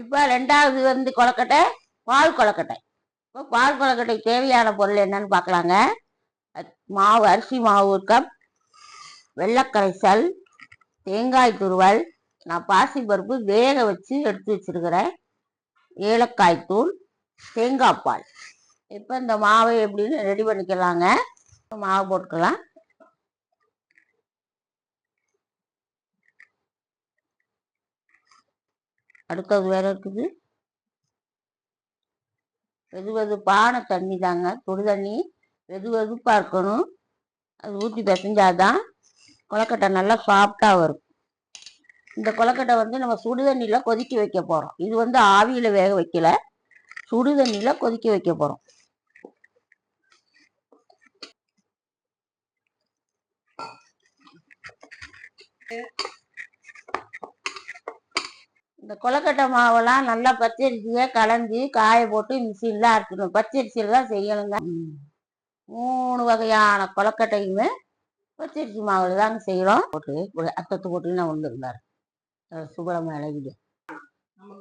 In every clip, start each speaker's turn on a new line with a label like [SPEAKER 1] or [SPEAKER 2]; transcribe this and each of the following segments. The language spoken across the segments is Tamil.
[SPEAKER 1] இப்போ ரெண்டாவது வந்து கொலக்கட்டை பால் கொலக்கட்டை இப்போ பால் கொலக்கட்டை தேவையான பொருள் என்னன்னு பார்க்கலாங்க மாவு அரிசி மாவு ஒரு கப் வெள்ளக்கரைசல் தேங்காய் துருவல். நான் பாசிப்பருப்பு வேக வச்சு எடுத்து வச்சுருக்கிறேன். ஏலக்காய் தூள் தேங்காய் பால். இப்போ இந்த மாவை எப்படின்னு ரெடி பண்ணிக்கலாங்க. மாவு போட்டுக்கலாம். அடுத்தது வேற இருக்குது. வெது வெதுப்பான தண்ணி தாங்க. சுடு தண்ணி வெது வெதுப்பாக இருக்கணும் அது ஊற்றி பிசைஞ்சாதான் கொலக்கட்டை நல்லா சாஃப்டாக வரும். இந்த கொலக்கட்டை வந்து நம்ம சுடு தண்ணியில் கொதிக்க வைக்க போகிறோம் இது வந்து ஆவியில் வேக வைக்கல. சுடு தண்ணியில் கொதிக்க வைக்க போகிறோம் இந்த கொலக்கட்டை மாவெல்லாம் நல்லா பச்சரிசியை கலந்து காய போட்டு மிஷினில் அரைக்கணும் பச்சரிசியில் தான் செய்யணுங்க. மூணு வகையான கொலக்கட்டையுமே பச்சரிசி மாவில் தாங்க செய்கிறோம் போட்டு ஒரு அத்தத்து போட்டு நான் வந்துருந்தார் சுபரம அழகிடு
[SPEAKER 2] நம்ம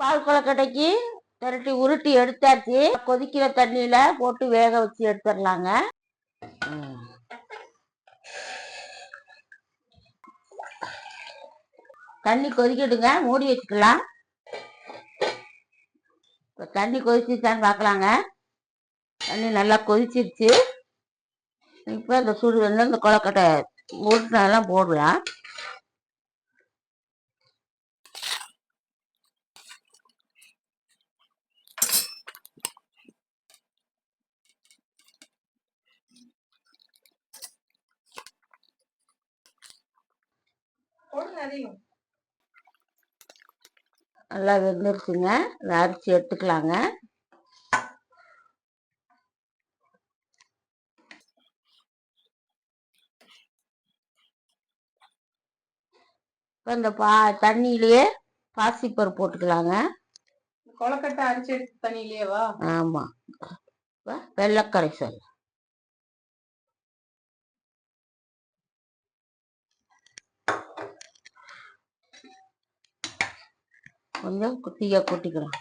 [SPEAKER 1] பால் கொலக்கட்டைக்கு திரட்டி உருட்டி எடுத்தாச்சு. கொதிக்கிற தண்ணியில போட்டு வேக வச்சு எடுத்துடலாங்க தண்ணி கொதிக்கட்டுங்க. மூடி வச்சுக்கலாம். இப்போ தண்ணி கொதிச்சிச்சான்னு பார்க்கலாங்க தண்ணி நல்லா கொதிச்சிருச்சு. இப்போ இந்த சுடு வந்து இந்த கொலக்கட்டை உருட்டினதெல்லாம் போடலாம். நல்லா வெந்துருச்சுங்க இதை அரிசி எடுத்துக்கலாங்க. இப்போ இந்த பா தண்ணியிலேயே பாசிப்பருப்பு போட்டுக்கலாங்க.
[SPEAKER 2] கொலக்கட்டை அரிசி எடுத்து தண்ணியிலேயேவா
[SPEAKER 1] ஆமாம் வெள்ளைக்கரைசல் கொஞ்சம் குட்டியாக கூட்டிக்கலாம்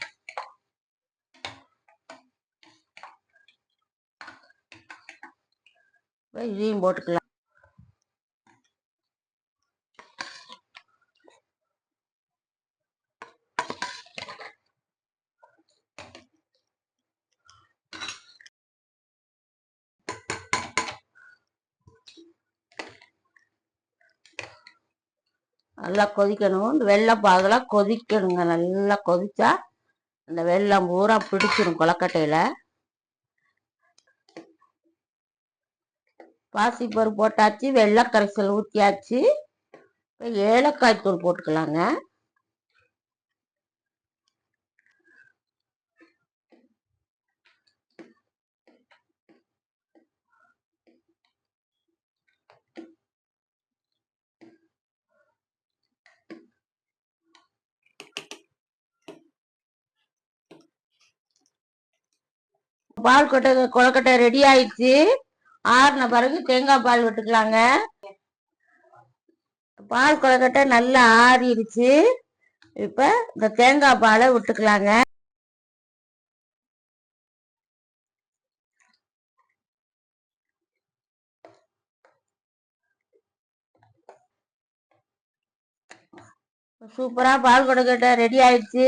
[SPEAKER 1] இதையும் போட்டுக்கலாம். நல்லா கொதிக்கணும். இந்த வெள்ளை பாகெல்லாம் கொதிக்கணுங்க. நல்லா கொதிச்சா இந்த வெள்ளம் பூரா பிடிச்சிடும் கொலக்கட்டையில் பாசிப்பருப்பு போட்டாச்சு வெள்ளை கரைசல் ஊற்றியாச்சு இப்போ ஏலக்காய் தூள் போட்டுக்கலாங்க. பால் கொட்டை கொலக்கட்டை ரெடி ஆயிடுச்சு. ஆறின பிறகு தேங்காய் பால் விட்டுக்கலாங்க. பால் கொலக்கட்டை நல்லா ஆறிடுச்சு. இப்ப இந்த தேங்காய் பாலை விட்டுக்கலாங்க. சூப்பரா பால் கொலக்கட்டை ரெடி ஆயிடுச்சு.